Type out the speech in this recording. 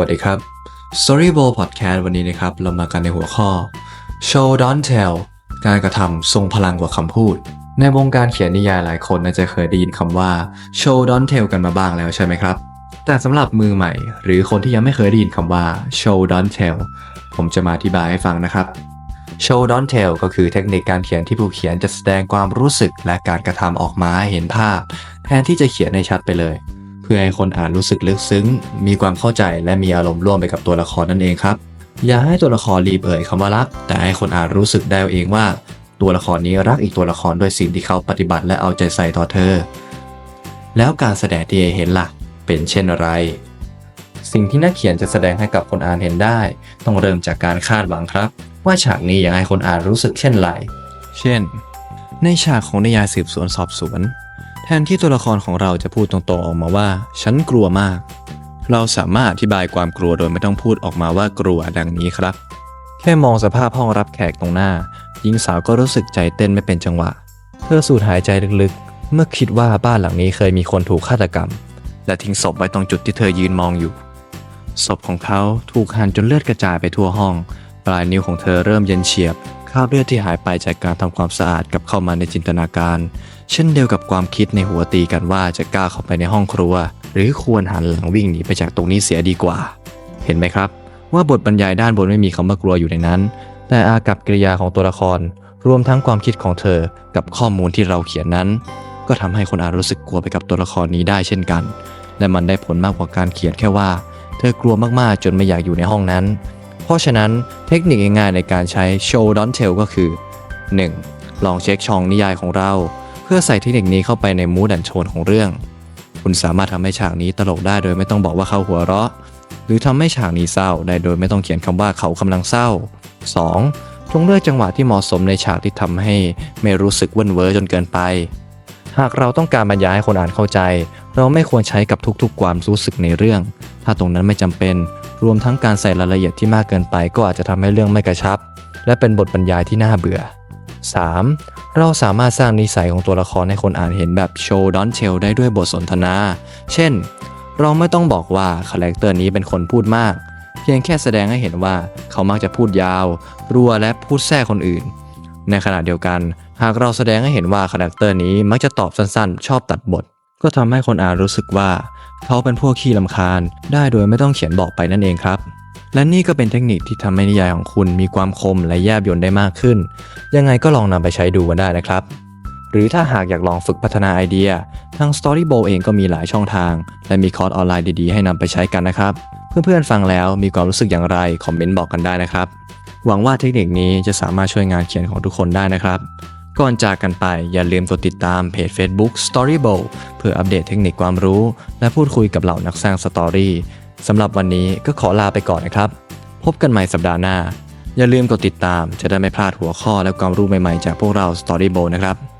วัสดีครับ Story Bowl Podcast วันนี้นะครับ เรามากันในหัวข้อ Show Don't Tell การกระทำทรงพลังกว่าคำพูด ในวงการเขียนนิยายหลายคนน่าจะเคยได้ยินคำว่า Show Don't Tell กันมาบ้างแล้วใช่ไหมครับ แต่สำหรับมือใหม่ หรือคนที่ยังไม่เคยได้ยินคำว่า Show Don't Tell ผมจะมาอธิบายให้ฟังนะครับ Show Don't Tell ก็คือเทคนิคการเขียนที่ผู้เขียนจะแสดงความรู้สึกและการกระทำออกมาให้เห็นภาพ แทนที่จะเขียนให้ชัดไปเลย พื่อให้คนอ่านรู้สึกลึกซึ้ง มีความเข้าใจและมีอารมณ์ร่วมไปกับตัวละครนั่นเองครับ อย่าให้ตัวละครรีบเอ่ยคำว่ารัก แต่ให้คนอ่านรู้สึกได้เองว่า ตัวละครนี้รักอีกตัวละครด้วยสิ่งที่เขาปฏิบัติและเอาใจใส่ต่อเธอ แล้วการแสดงที่เห็นล่ะ เป็นเช่นอะไร สิ่งที่นักเขียนจะแสดงให้กับคนอ่านเห็นได้ ต้องเริ่มจากการคาดหวังครับ ว่าฉากนี้อยากให้คนอ่านรู้สึกเช่นไร เช่น ในฉากของนิยายสืบสวนสอบสวน แทนที่ตัวละครของเราจะพูดตรงๆออกมาว่า ฉันกลัวมาก เราสามารถอธิบายความกลัวโดยไม่ต้องพูดออกมาว่ากลัวดังนี้ครับ แค่มองสภาพห้องรับแขกตรงหน้า หญิงสาวก็รู้สึกใจเต้นไม่เป็นจังหวะ เธอสูดหายใจลึกๆ เมื่อคิดว่าบ้านหลังนี้เคยมีคนถูกฆาตกรรม และทิ้งศพไว้ตรงจุดที่เธอยืนมองอยู่ ศพของเขาถูกหั่นจนเลือดกระจายไปทั่วห้อง ปลายนิ้วของเธอเริ่มเย็นเฉียบ ราบเลือดที่หายไปจากการทำความสะอาดกลับเข้ามาในจินตนาการ เช่นเดียวกับความคิดในหัวตีกันว่าจะกล้าเข้าไปในห้องครัว หรือควรหันหลังวิ่งหนีไปจากตรงนี้เสียดีกว่า เห็นไหมครับ ว่าบทบรรยายด้านบนไม่มีคำว่ากลัวอยู่ในนั้น แต่อากับกิริยาของตัวละคร รวมทั้งความคิดของเธอกับข้อมูลที่เราเขียนนั้น ก็ทำให้คนอ่านรู้สึกกลัวไปกับตัวละครนี้ได้เช่นกัน และมันได้ผลมากกว่าการเขียนแค่ว่า เธอกลัวมากๆจนไม่อยากอยู่ในห้องนั้น เพราะฉะนั้นเทคนิคง่ายๆในการใช้ show don't tell ก็คือ 1. ลองเช็คช่องนิยายของเรา เพื่อใส่เทคนิคนี้เข้าไปในมูดแอนโทนของเรื่อง คุณสามารถทำให้ฉากนี้ตลกได้โดยไม่ต้องบอกว่าเขาหัวเราะ หรือทำให้ฉากนี้เศร้าได้โดยไม่ต้องเขียนคำว่าเขากำลังเศร้า 2. จงเลือกจังหวะที่เหมาะสมในฉากที่ทำให้ไม่รู้สึกเว่นเวอร์จนเกินไป หากเราต้องการบรรยายให้คนอ่านเข้าใจ เราไม่ควรใช้กับทุกๆ ความรู้สึกในเรื่อง ถ้าตรงนั้นไม่จำเป็น รวมทั้งการใส่รายละเอียดที่มากเกินไปก็อาจจะทำให้เรื่องไม่กระชับ และเป็นบทบรรยายที่น่าเบื่อ 3. เราสามารถสร้างนิสัยของตัวละครให้คนอ่านเห็นแบบโชว์ดอนเชลได้ด้วยบทสนทนา เช่น เราไม่ต้องบอกว่าคาแรคเตอร์นี้เป็นคนพูดมาก เพียงแค่แสดงให้เห็นว่าเขามักจะพูดยาว รัวและพูดแทรกคนอื่น ในขณะเดียวกัน หากเราแสดงให้เห็นว่าคาแรคเตอร์นี้มักจะตอบสั้นๆ ชอบตัดบท ก็ทำให้คนอ่านรู้สึกว่า เขาเป็นพวกขี้ลำคาญ ได้โดยไม่ต้องเขียนบอกไปนั่นเองครับ และนี่ก็เป็นเทคนิคที่ทำให้นิยายของคุณมีความคมและแยบยลได้มากขึ้น ยังไงก็ลองนำไปใช้ดูกันได้นะครับ หรือถ้าหากอยากลองฝึกพัฒนาไอเดีย ทาง Storybowl เองก็มีหลายช่องทาง และมีคอร์สออนไลน์ดีๆ ให้นำไปใช้กันนะครับ เพื่อนๆฟังแล้วมีความรู้สึกอย่างไรคอมเมนต์บอกกันได้นะครับหวังว่าเทคนิคนี้จะสามารถช่วยงานเขียนของทุกคนได้นะครับ ก่อนจากกันไปอย่าลืมกดติดตามเพจ Facebook Storybowl เพื่ออัปเดตเทคนิคความรู้ และพูดคุยกับเหล่านักสร้างสตอรี่สำหรับวันนี้ก็ขอลาไปก่อนนะครับ พบกันใหม่สัปดาห์หน้า อย่าลืมกดติดตามจะได้ไม่พลาดหัวข้อและความรู้ใหม่ๆ จากพวกเรา Storybowl นะครับ